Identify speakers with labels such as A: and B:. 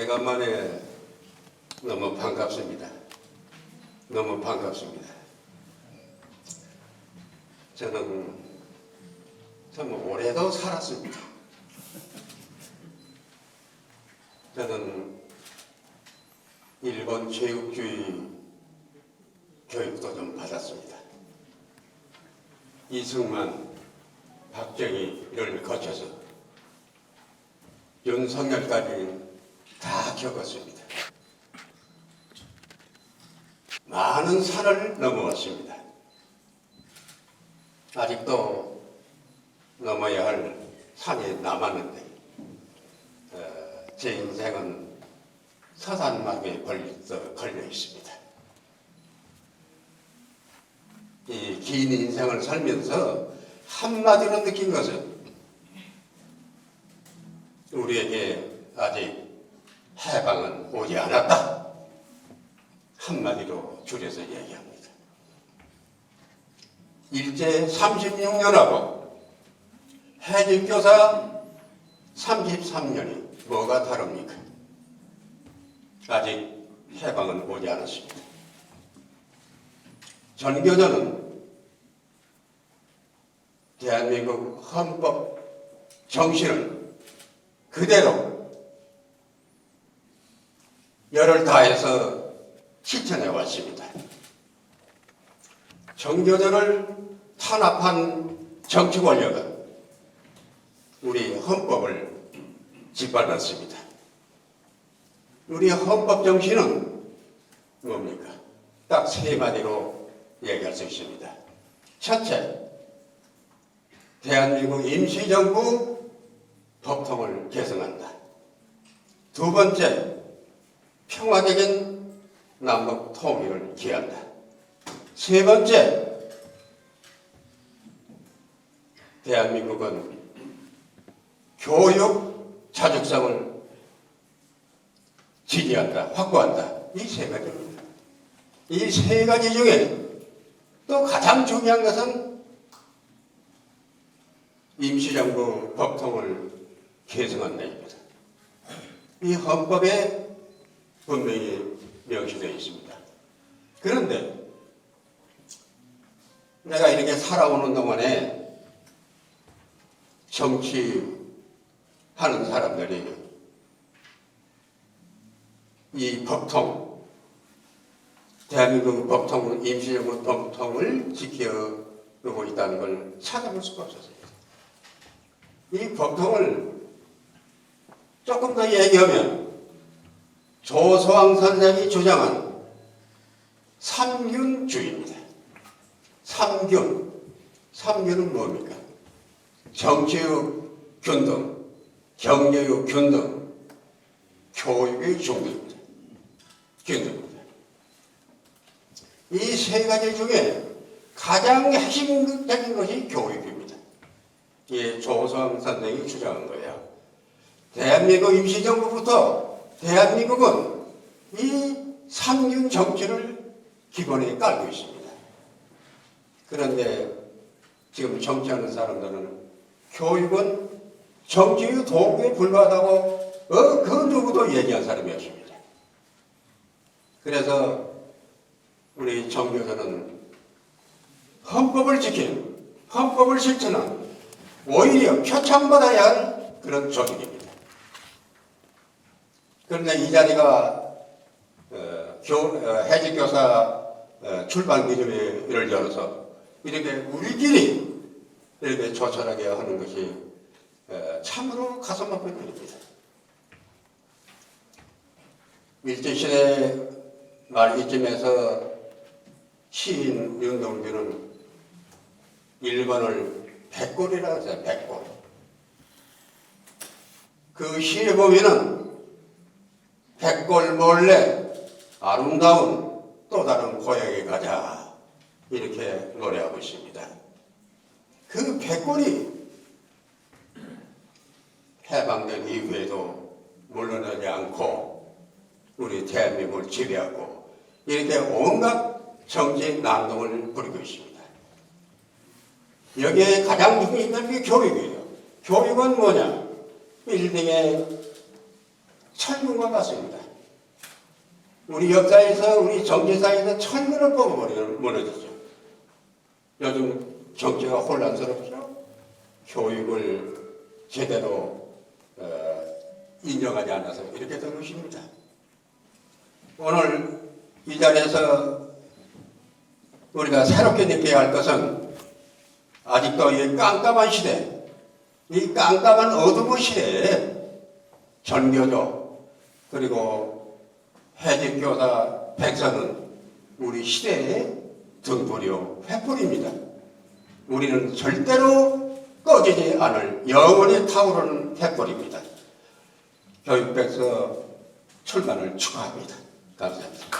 A: 오래간만에 너무 반갑습니다. 너무 반갑습니다. 저는 참 오래도 살았습니다. 저는 일본 제국주의 교육도 좀 받았습니다. 이승만, 박정희를 거쳐서 윤석열까지 다 겪었습니다. 많은 산을 넘어왔습니다. 아직도 넘어야 할 산이 남았는데 어, 제 인생은 걸려, 걸려 있습니다. 이 긴 인생을 살면서 한마디로 느낀 것은 우리에게 아직 해방은 오지 않았다. 한마디로 줄여서 얘기합니다. 일제 36년하고 해직교사 33년이 뭐가 다릅니까? 아직 해방은 오지 않았습니다. 전교조는 대한민국 헌법 정신을 그대로 열을 다해서 실천해 왔습니다. 정교조를 탄압한 정치 권력은 우리 헌법을 짓밟았습니다. 우리 헌법 정신은 뭡니까? 딱 세 마디로 얘기할 수 있습니다. 첫째, 대한민국 임시정부 법통을 개성한다. 두 번째, 평화적인 남북 통일을 기한다. 세 번째, 대한민국은 교육 자족성을 지지한다, 확보한다. 이 세 가지입니다. 이 세 가지 중에 또 가장 중요한 것은 임시정부 법통을 개성한다입니다. 이 헌법에 분명히 명시되어 있습니다. 그런데 내가 이렇게 살아오는 동안에 정치하는 사람들이 이 법통, 대한민국 법통, 임시정부 법통을 지켜오고 있다는 걸 찾아볼 수가 없었어요. 이 법통을 조금 더 얘기하면 조소왕 선생이 주장한 삼균주의입니다. 삼균. 삼균은 뭡니까? 정치의 균등, 경제의 균등, 교육의 중등입니다. 균등입니다. 이 세 가지 중에 가장 핵심적인 것이 교육입니다. 이 조성 선생이 주장한 거예요. 대한민국 임시정부부터 대한민국은 이 삼균 정치를 기본에 깔고 있습니다. 그런데 지금 정치하는 사람들은 교육은 정치의 도구에 불과하다고 어, 그 누구도 얘기한 사람이 없습니다. 그래서 우리 정교조는 헌법을 지키는 헌법을 실천하는 오히려 표창받아야 할 그런 조직입니다. 그런데 이 자리가 어, 교, 어, 해직교사 어, 출발 기준을 열어서 이렇게 우리끼리 이렇게 조촐하게 하는 것이 어, 참으로 가슴 아픈 일입니다. 일제시대 말기쯤에서 시인 윤동주는 일본을 백골이라고 했어요. 백골. 그 시에 보면은 백골 몰래 아름다운 또 다른 고향에 가자 이렇게 노래하고 있습니다. 그 백골이 해방된 이후에도 물러나지 않고 우리 대한민국을 지배하고 이렇게 온갖 정치 난동을 부리고 있습니다. 여기에 가장 중요한 게 교육이에요. 교육은 뭐냐? 빌딩에 천군과 같습니다. 우리 역사에서 우리 정치사에서 천군을 무너지죠. 요즘 정치가 혼란스럽죠. 교육을 제대로 어, 인정하지 않아서 이렇게 된 것입니다. 오늘 이 자리에서 우리가 새롭게 느껴야 할 것은 아직도 이 깜깜한 시대, 이 깜깜한 어둠의 시대에 전교조 그리고 해직교사 백성은 우리 시대의 등불이요 횃불입니다. 우리는 절대로 꺼지지 않을 영원히 타오르는 횃불입니다. 교육백서 출간을 축하합니다. 감사합니다.